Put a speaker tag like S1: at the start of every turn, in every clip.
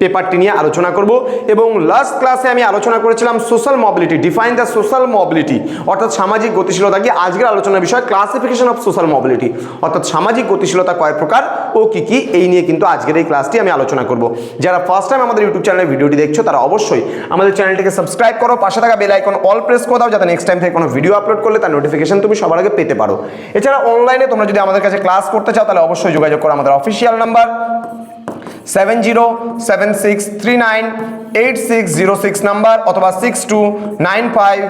S1: পেপারটি নিয়ে আলোচনা করব এবং লাস্ট ক্লাসে আমি আলোচনা করেছিলাম social mobility define the social mobility অর্থাৎ সামাজিক গতিশীলতা কি আজকের আলোচনার বিষয় ক্লাসিফিকেশন অফ সোশ্যাল মবিলিটি অর্থাৎ সামাজিক গতিশীলতা কয় প্রকার ও কি কি, এই নিয়ে কিন্তু আজকের এই ক্লাসটি আমি আলোচনা করব। যারা ফার্স্ট টাইম আমাদের ইউটিউব চ্যানেলে ভিডিওটি দেখছ, তারা অবশ্যই আমাদের চ্যানেলটিকে সাবস্ক্রাইব করো, পাশে থাকা বেল আইকন অল প্রেস করে দাও, যাতে নেক্সট টাইম থেকে কোনো ভিডিও আপলোড করলে তার নোটিফিকেশন তুমি সবার আগে পেতে পারো। এছাড়া অনলাইনে তোমরা যদি আমাদের কাছে ক্লাস করতে চাও, তাহলে অবশ্যই যোগাযোগ করো আমাদের official number seven zero seven six three nine eight six zero six number অথবা six two nine five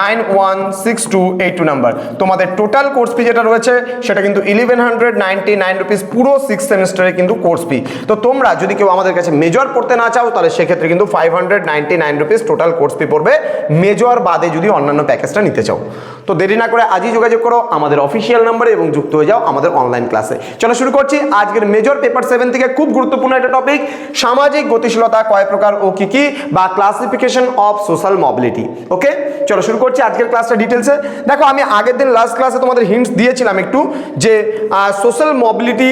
S1: nine one six two eight two number তোমাদের টোটাল কোর্স ফি যেটা রয়েছে, সেটা কিন্তু eleven hundred ninety nine rupees পুরো six সেমিস্টারে কিন্তু course fee তো তোমরা যদি কেউ আমাদের কাছে মেজর পড়তে না চাও, তাহলে সেক্ষেত্রে কিন্তু five hundred ninety nine rupees total course fee পড়বে মেজর বাদে যদি অন্যান্য প্যাকেজটা নিতে চাও। তো দেরি না করে আজই যোগাযোগ করো আমাদের অফিসিয়াল নাম্বারে এবং যুক্ত হয়ে যাও আমাদের অনলাইন ক্লাসে চলো শুরু করছি, আজকের মেজর পেপার সেভেন থেকে খুব গুরুত্বপূর্ণ একটা টপিক সামাজিক গতিশীলতা কয় প্রকার ও কি কি বা classification of social mobility okay চলো শুরু করছি আজকের ক্লাসটা ডিটেলসে দেখো, আমি আগের দিন লাস্ট ক্লাসে তোমাদের হিন্টস দিয়েছিলাম একটু যে সোশ্যাল মবিলিটি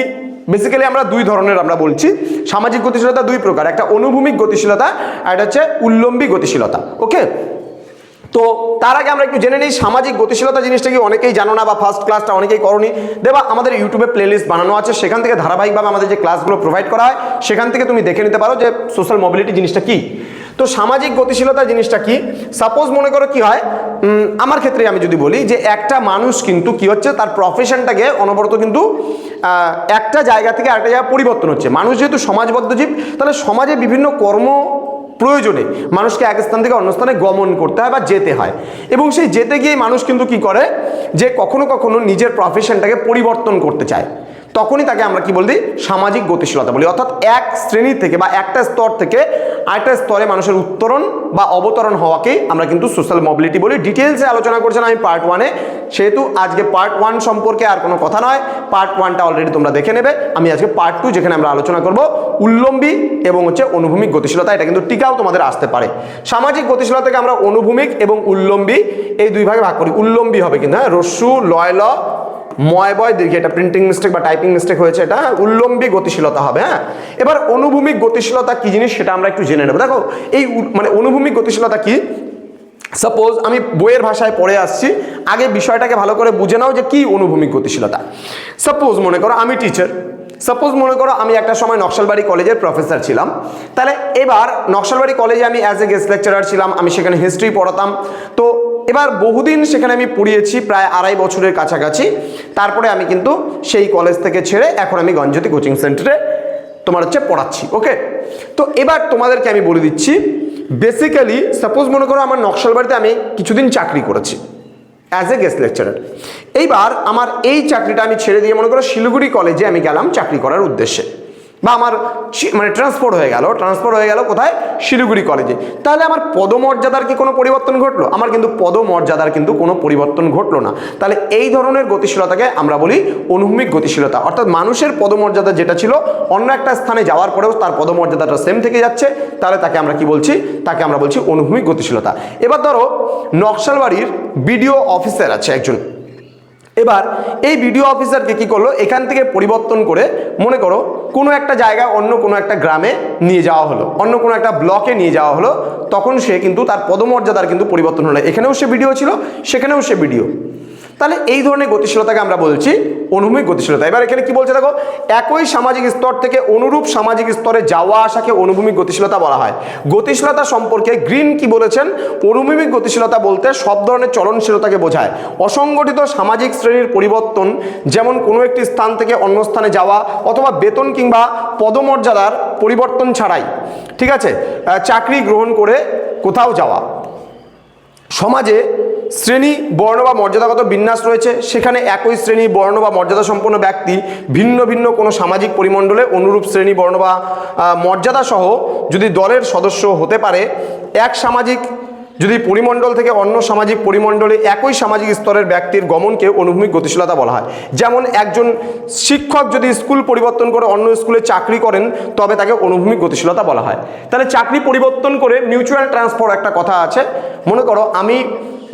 S1: বেসিক্যালি আমরা দুই ধরনের আমরা বলছি। সামাজিক গতিশীলতা দুই প্রকার, একটা অনুভূমিক গতিশীলতা আর একটা হচ্ছে উল্লম্বী গতিশীলতা ওকে তো তার আগে আমরা একটু জেনে নিই, সামাজিক গতিশীলতা জিনিসটা কি অনেকেই জানো না বা ফার্স্ট ক্লাসটা অনেকেই করনি। দেবা, আমাদের ইউটিউবে প্লেলিস্ট বানানো আছে, সেখান থেকে ধারাবাহিকভাবে আমাদের যে ক্লাসগুলো প্রোভাইড করা হয়, সেখান থেকে তুমি দেখে নিতে পারো যে সোশ্যাল মোবিলিটি জিনিসটা কি। তো সামাজিক গতিশীলতা জিনিসটা কি? সাপোজ মনে করো কি হয় আমার ক্ষেত্রে আমি যদি বলি যে একটা মানুষ কিন্তু কি হচ্ছে, তার প্রফেশনটাকে অনবরত কিন্তু একটা জায়গা থেকে আরেকটা জায়গায় পরিবর্তন হচ্ছে। মানুষ যেহেতু সমাজবদ্ধ জীব, তাহলে সমাজে বিভিন্ন কর্ম প্রয়োজনে মানুষকে এক স্থান থেকে অন্য স্থানে গমন করতে হয় বা যেতে হয়। এবং সেই যেতে গিয়ে মানুষ কিন্তু কি করে? যে কখনো কখনো নিজের প্রফেশনটাকে পরিবর্তন করতে চায়। তখনই তাকে আমরা কি বলি? সামাজিক গতিশীলতা বলি। অর্থাৎ এক শ্রেণি থেকে বা একটা স্তর থেকে আরেকটা স্তরে মানুষের উত্তরণ বা অবতরণ হওয়াকেই আমরা কিন্তু সোশ্যাল মোবিলিটি বলি। ডিটেলসে আলোচনা করছিলাম আমি পার্ট ওয়ানে সেহেতু আজকে পার্ট ওয়ান সম্পর্কে আর কোনো কথা নয়। পার্ট ওয়ানটা অলরেডি তোমরা দেখে নেবে। আমি আজকে পার্ট টু যেখানে আমরা আলোচনা করব, উল্লম্বী এবং হচ্ছে অনুভূমিক গতিশীলতা। এটা কিন্তু টিকাও তোমাদের আসতে পারে। সামাজিক গতিশীলতাকে আমরা অনুভূমিক এবং উল্লম্বী, এই দুই ভাগে ভাগ করি। উল্লম্বী হবে কিন্তু হ্যাঁ? রস্যু লয় ল ময় বয় দীর্ঘ এটা প্রিন্টিং মিস্টেক বা টাইপিং মিস্টেক হয়েছে, এটা? উল্লম্বী গতিশীলতা হবে হ্যাঁ? এবার অনুভূমিক গতিশীলতা কি জিনিস সেটা আমরা একটু জেনে নেব। দেখো, এই মানে অনুভূমিক গতিশীলতা কি? সাপোজ আমি বইয়ের ভাষায় পড়ে আসছি, আগে বিষয়টাকে ভালো করে বুঝে নাও যে কি অনুভূমিক গতিশীলতা। সাপোজ মনে করো আমি টিচার সাপোজ মনে করো আমি একটা সময় নকশালবাড়ি কলেজের প্রফেসর ছিলাম, তাহলে এবার নকশালবাড়ি কলেজে আমি অ্যাজ এ গেস্ট লেকচারার ছিলাম, আমি সেখানে হিস্ট্রি পড়াতাম, তো এবার বহুদিন সেখানে আমি পড়িয়েছি, প্রায় আড়াই বছরের কাছাকাছি। তারপরে আমি কিন্তু সেই কলেজ থেকে ছেড়ে এখন আমি গঞ্জতি কোচিং সেন্টারে তোমার হচ্ছে পড়াচ্ছি ওকে তো এবার তোমাদেরকে আমি বলে দিচ্ছি বেসিক্যালি সাপোজ মনে করো আমার নকশালবাড়িতে আমি কিছুদিন চাকরি করেছি অ্যাজ এ গেস্ট লেকচারার এইবার আমার এই চাকরিটা আমি ছেড়ে দিয়ে মনে করো শিলিগুড়ি কলেজে আমি গেলাম চাকরি করার উদ্দেশ্যে। বা আমার মানে ট্রান্সফার হয়ে গেল ট্রান্সফার হয়ে গেল কোথায়? শিলিগুড়ি কলেজে তাহলে আমার পদমর্যাদার কি কোনো পরিবর্তন ঘটলো? আমার কিন্তু পদমর্যাদার কিন্তু কোনো পরিবর্তন ঘটলো না। তাহলে এই ধরনের গতিশীলতাকে আমরা বলি অনুভূমিক গতিশীলতা। অর্থাৎ মানুষের পদমর্যাদা যেটা ছিল, অন্য একটা স্থানে যাওয়ার পরেও তার পদমর্যাদাটা সেম থেকে যাচ্ছে। তাহলে তাকে আমরা কি বলছি? তাকে আমরা বলছি অনুভূমিক গতিশীলতা। এবার ধরো, নকশালবাড়ির বিডিও অফিসার আছে একজন। এবার এই বিডিও অফিসারকে কি করল? এখান থেকে পরিবর্তন করে মনে করো কোনো একটা জায়গায় অন্য কোনো একটা গ্রামে নিয়ে যাওয়া হলো, অন্য কোনো একটা ব্লকে নিয়ে যাওয়া হলো, তখন সে কিন্তু তার পদমর্যাদার কিন্তু পরিবর্তন হলো। এখানেও সে বিডিও ছিল, সেখানেও সে ভিডিও তাহলে এই ধরনের গতিশীলতাকে আমরা বলছি অনুভূমিক গতিশীলতা। এবার এখানে কি বলছে দেখো? একই সামাজিক স্তর থেকে অনুরূপ সামাজিক স্তরে যাওয়া আসাকে অনুভূমিক গতিশীলতা বলা হয়। গতিশীলতা সম্পর্কে গ্রিন কি বলেছেন? অনুভূমিক গতিশীলতা বলতে সব ধরনের চলনশীলতাকে বোঝায়। অসংগঠিত সামাজিক শ্রেণির পরিবর্তন, যেমন কোনো একটি স্থান থেকে অন্য স্থানে যাওয়া অথবা বেতন কিংবা পদমর্যাদার পরিবর্তন ছাড়াই। ঠিক আছে? চাকরি গ্রহণ করে কোথাও যাওয়া। সমাজে শ্রেণি, বর্ণ বা মর্যাদাগত বিন্যাস রয়েছে। সেখানে একই শ্রেণি, বর্ণ বা মর্যাদা সম্পন্ন ব্যক্তি ভিন্ন ভিন্ন কোনো সামাজিক পরিমণ্ডলে অনুরূপ শ্রেণি, বর্ণ বা মর্যাদা সহ যদি দলের সদস্য হতে পারে, এক সামাজিক, যদি পরিমণ্ডল থেকে অন্য সামাজিক পরিমণ্ডলে একই সামাজিক স্তরের ব্যক্তির গমনকে অনুভূমিক গতিশীলতা বলা হয়। যেমন একজন শিক্ষক যদি স্কুল পরিবর্তন করে অন্য স্কুলে চাকরি করেন, তবে তাকে অনুভূমিক গতিশীলতা বলা হয়। তাহলে চাকরি পরিবর্তন করে মিউচুয়াল ট্রান্সফার একটা কথা আছে। মনে করো আমি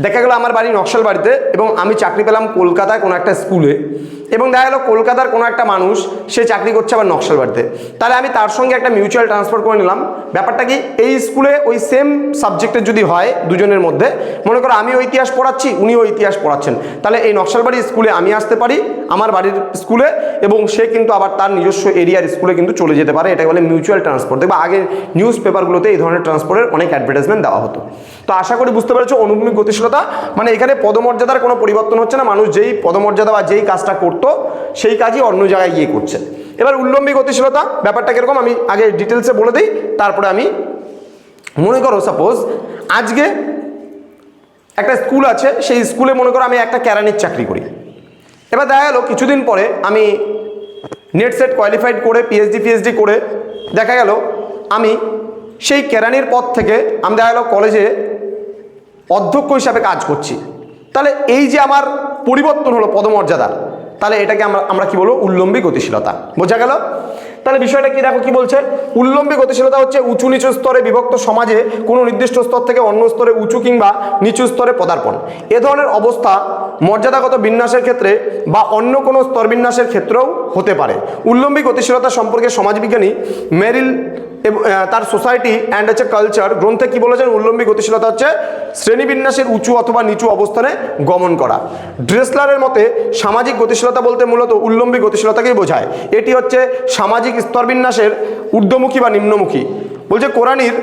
S1: দেখা গেলো আমার বাড়ি নকশাল বাড়িতে এবং আমি চাকরি পেলাম কলকাতায় কোনো একটা স্কুলে এবং দেখা গেলো কলকাতার কোনো একটা মানুষ, সে চাকরি করছে আবার নকশাল বাড়িতে তাহলে আমি তার সঙ্গে একটা মিউচুয়াল ট্রান্সফার করে নিলাম। ব্যাপারটা কি, এই স্কুলে ওই সেম সাবজেক্টের যদি হয় দুজনের মধ্যে, মনে করো আমিও ইতিহাস পড়াচ্ছি, উনিও ইতিহাস পড়াচ্ছেন। তাহলে এই নকশালবাড়ি স্কুলে আমি আসতে পারি, আমার বাড়ির স্কুলে এবং সে কিন্তু আবার তার নিজস্ব এরিয়ার স্কুলে কিন্তু চলে যেতে পারে এটা বলে মিউচুয়াল ট্রান্সপোর্ট দেখবা আগে নিউজ পেপারগুলোতে এই ধরনের ট্রান্সপোর্টের অনেক অ্যাডভার্টাইজমেন্ট দেওয়া হতো। তো আশা করি বুঝতে পেরেছ অনুভূমিক গতিশীলতা মানে এখানে পদমর্যাদার কোনো পরিবর্তন হচ্ছে না, মানুষ যেই পদমর্যাদা বা যেই কাজটা করতো, সেই কাজই অন্য জায়গায় গিয়ে করছে। এবার উল্লম্বী গতিশীলতা, ব্যাপারটা কীরকম আমি আগে ডিটেলসে বলে দিই, তারপরে আমি মনে করো সাপোজ আজকে একটা স্কুল আছে, সেই স্কুলে মনে করো আমি একটা ক্যারানির চাকরি করি। এবার দেখা গেলো, কিছুদিন পরে আমি নেট সেট কোয়ালিফাইড করে পিএইচডি পিএইচডি করে দেখা গেল, আমি সেই কেরানির পথ থেকে, আমি দেখা গেলো কলেজে অধ্যক্ষ হিসাবে কাজ করছি। তাহলে এই যে আমার পরিবর্তন হলো পদমর্যাদার তাহলে এটাকে আমরা আমরা কি বলব? উল্লম্বী গতিশীলতা। বোঝা গেল? তাহলে বিষয়টা কি দেখো কি বলছে? উল্লম্বী গতিশীলতা হচ্ছে উঁচু নিচু স্তরে বিভক্ত সমাজে কোনো নির্দিষ্ট স্তর থেকে অন্য স্তরে উঁচু কিংবা নিচু স্তরে পদার্পণ। এ ধরনের অবস্থা মর্যাদাগত বিন্যাসের ক্ষেত্রে বা অন্য কোনো স্তর বিন্যাসের ক্ষেত্রেও হতে পারে। উল্লম্বী গতিশীলতা সম্পর্কে সমাজবিজ্ঞানী মেরিল তার সোসাইটি অ্যান্ড হচ্ছে কালচার গ্রন্থে কি বলেছেন? উল্লম্বী গতিশীলতা হচ্ছে শ্রেণীবিন্যাসের উঁচু অথবা নিচু অবস্থানে গমন করা। ড্রেসলারের মতে সামাজিক গতিশীলতা বলতে মূলত উল্লম্বী গতিশীলতাকেই বোঝায়। এটি হচ্ছে সামাজিক স্তরবিন্যাসের ঊর্ধ্বমুখী বা নিম্নমুখী। বলছে কোরআনির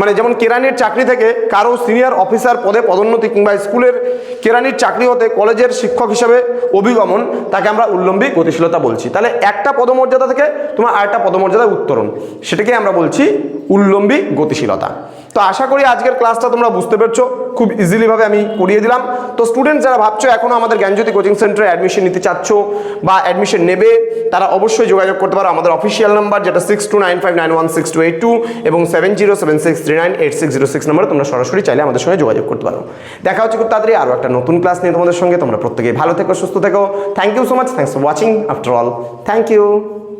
S1: মানে যেমন কেরানির চাকরি থেকে কারও সিনিয়র অফিসার পদে পদোন্নতি কিংবা স্কুলের কেরানির চাকরি হতে কলেজের শিক্ষক হিসেবে অভিগমন, তাকে আমরা উল্লম্বী গতিশীলতা বলছি। তাহলে একটা পদমর্যাদা থেকে তোমার আরেকটা পদমর্যাদা উত্তরণ। সেটাকে আমরা বলছি উল্লম্বী গতিশীলতা। তো আশা করি আজকের ক্লাসটা তোমরা বুঝতে পেরেছ। খুব ইজিলিভাবে আমি করিয়ে দিলাম। তো স্টুডেন্ট যারা ভাবছ এখনও আমাদের জ্ঞানজ্যোতি কোচিং সেন্টারে অ্যাডমিশন নিতে চাচ্ছ বা অ্যাডমিশন নেবে, তারা অবশ্যই যোগাযোগ করতে পারো। আমাদের অফিসিয়াল নাম্বার যেটা six two nine five nine one six two eight two এবং seven zero seven six three nine eight six zero six নাম্বারে তোমরা সরাসরি চাইলে আমাদের সঙ্গে যোগাযোগ করতে পারো। দেখা হচ্ছে খুব তাড়াতাড়ি আরও একটা নতুন ক্লাস নিয়ে তোমাদের সঙ্গে। তোমরা প্রত্যেকেই ভালো থেকো, সুস্থ থেকো। Thank you so much thanks for watching after all thank you